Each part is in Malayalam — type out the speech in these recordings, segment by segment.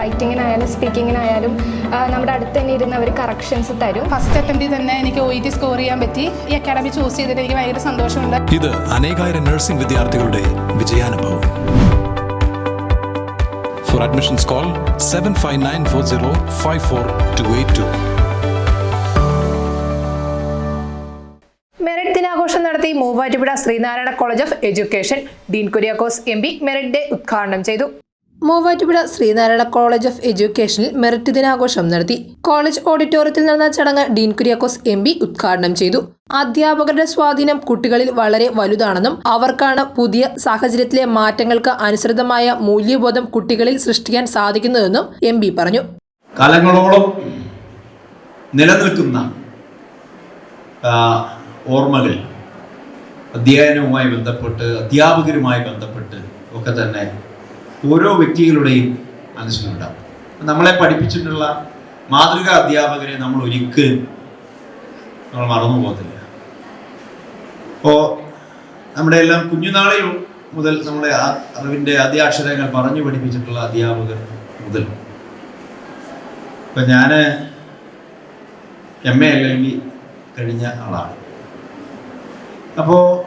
റൈറ്റിങ്ങിനായാലും സ്പീക്കിങ്ങിനായാലും നമ്മുടെ അടുത്ത് തന്നെ ഇരുന്ന് അവർ കറക്ഷൻസ് തരും. ഫസ്റ്റ് അറ്റംപ്റ്റിൽ തന്നെ എനിക്ക് ഒ ഇ ടി സ്കോർ ചെയ്യാൻ പറ്റി. ഈ അക്കാഡമി ചൂസ് ചെയ്തിട്ട് എനിക്ക് ഭയങ്കര സന്തോഷമുണ്ട്. ഇത് അനേകായിരം നഴ്സിംഗ് വിദ്യാർത്ഥികളുടെ വിജയാനുഭവം. For admissions call seven five nine four zero five four two eight two merit ദിനാഘോഷം നടത്തി Muvattupuzha Sreenarayana college of education dean Kuriakose M P merit day ഉദ്ഘാടനം ചെയ്തു. മൂവാറ്റുപുഴ ശ്രീനാരായണ കോളേജ് ഓഫ് എഡ്യൂക്കേഷനിൽ മെറിറ്റ് ദിനാഘോഷം നടത്തി. കോളേജ് ഓഡിറ്റോറിയത്തിൽ നടന്ന ചടങ്ങ് ഡീൻ കുര്യാക്കോസ് എം പി ഉദ്ഘാടനം ചെയ്തു. അധ്യാപകരുടെ സ്വാധീനം കുട്ടികളിൽ വളരെ വലുതാണെന്നും അവർക്കാണ് പുതിയ സാഹചര്യത്തിലെ മാറ്റങ്ങൾക്ക് അനുസൃതമായ മൂല്യബോധം കുട്ടികളിൽ സൃഷ്ടിക്കാൻ സാധിക്കുന്നതെന്നും എം പി പറഞ്ഞു. കാലങ്ങളോളം നിലനിൽക്കുന്ന ഓർമ്മകൾ അധ്യയനവുമായി ബന്ധപ്പെട്ട് അധ്യാപകരുമായി ബന്ധപ്പെട്ട് ഒക്കെ തന്നെ ഓരോ വ്യക്തികളുടെയും മനസ്സിലുണ്ടാവും. നമ്മളെ പഠിപ്പിച്ചിട്ടുള്ള മാതൃകാ അധ്യാപകരെ നമ്മൾ ഒരിക്കലും നമ്മൾ മറന്നു പോകത്തില്ല. അപ്പോൾ നമ്മുടെ എല്ലാം കുഞ്ഞുനാളിൽ മുതൽ നമ്മുടെ അറിവിന്റെ ആദ്യ അക്ഷരങ്ങൾ പറഞ്ഞു പഠിപ്പിച്ചിട്ടുള്ള അധ്യാപകർ മുതൽ. ഇപ്പം ഞാൻ എം എ ബി കഴിഞ്ഞ ആളാണ്. അപ്പോൾ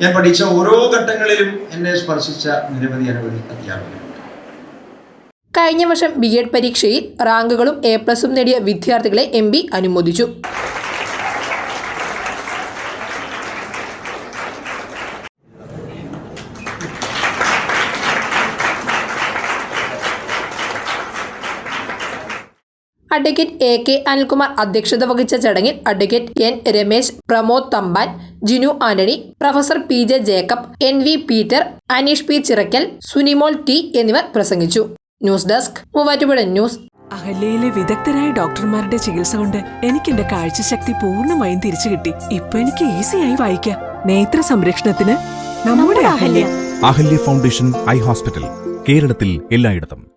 ഞാൻ പഠിച്ച ഓരോ ഘട്ടങ്ങളിലും എന്നെ സ്പർശിച്ച നിരവധി അനവധി അധ്യാപകരുണ്ട് കഴിഞ്ഞ വർഷം ബി എഡ് പരീക്ഷയിൽ റാങ്കുകളും എ പ്ലസും നേടിയ വിദ്യാർത്ഥികളെ എം പി അനുമോദിച്ചു. അഡ്വക്കേറ്റ് എ കെ അനിൽകുമാർ അധ്യക്ഷത വഹിച്ച ചടങ്ങിൽ advocate N Ramesh Pramod Thampan Jinu Antony professor P J Jacob N V Peter Aneesh P Chirakkal Sunimol T എന്നിവർ പ്രസംഗിച്ചു. News desk Muvattupuzha news. അഹല്യയിലെ വിദഗ്ധരായ ഡോക്ടർമാരുടെ ചികിത്സ കൊണ്ട് എനിക്ക് എന്റെ കാഴ്ചശക്തി പൂർണമായും തിരിച്ചു കിട്ടി. ഇപ്പൊ എനിക്ക് ഈസിയായി വായിക്കാം. നേത്ര സംരക്ഷണത്തിന് നമ്മുടെ Ahalya. Ahalya foundation eye hospital കേരളത്തിൽ എല്ലായിടത്തും.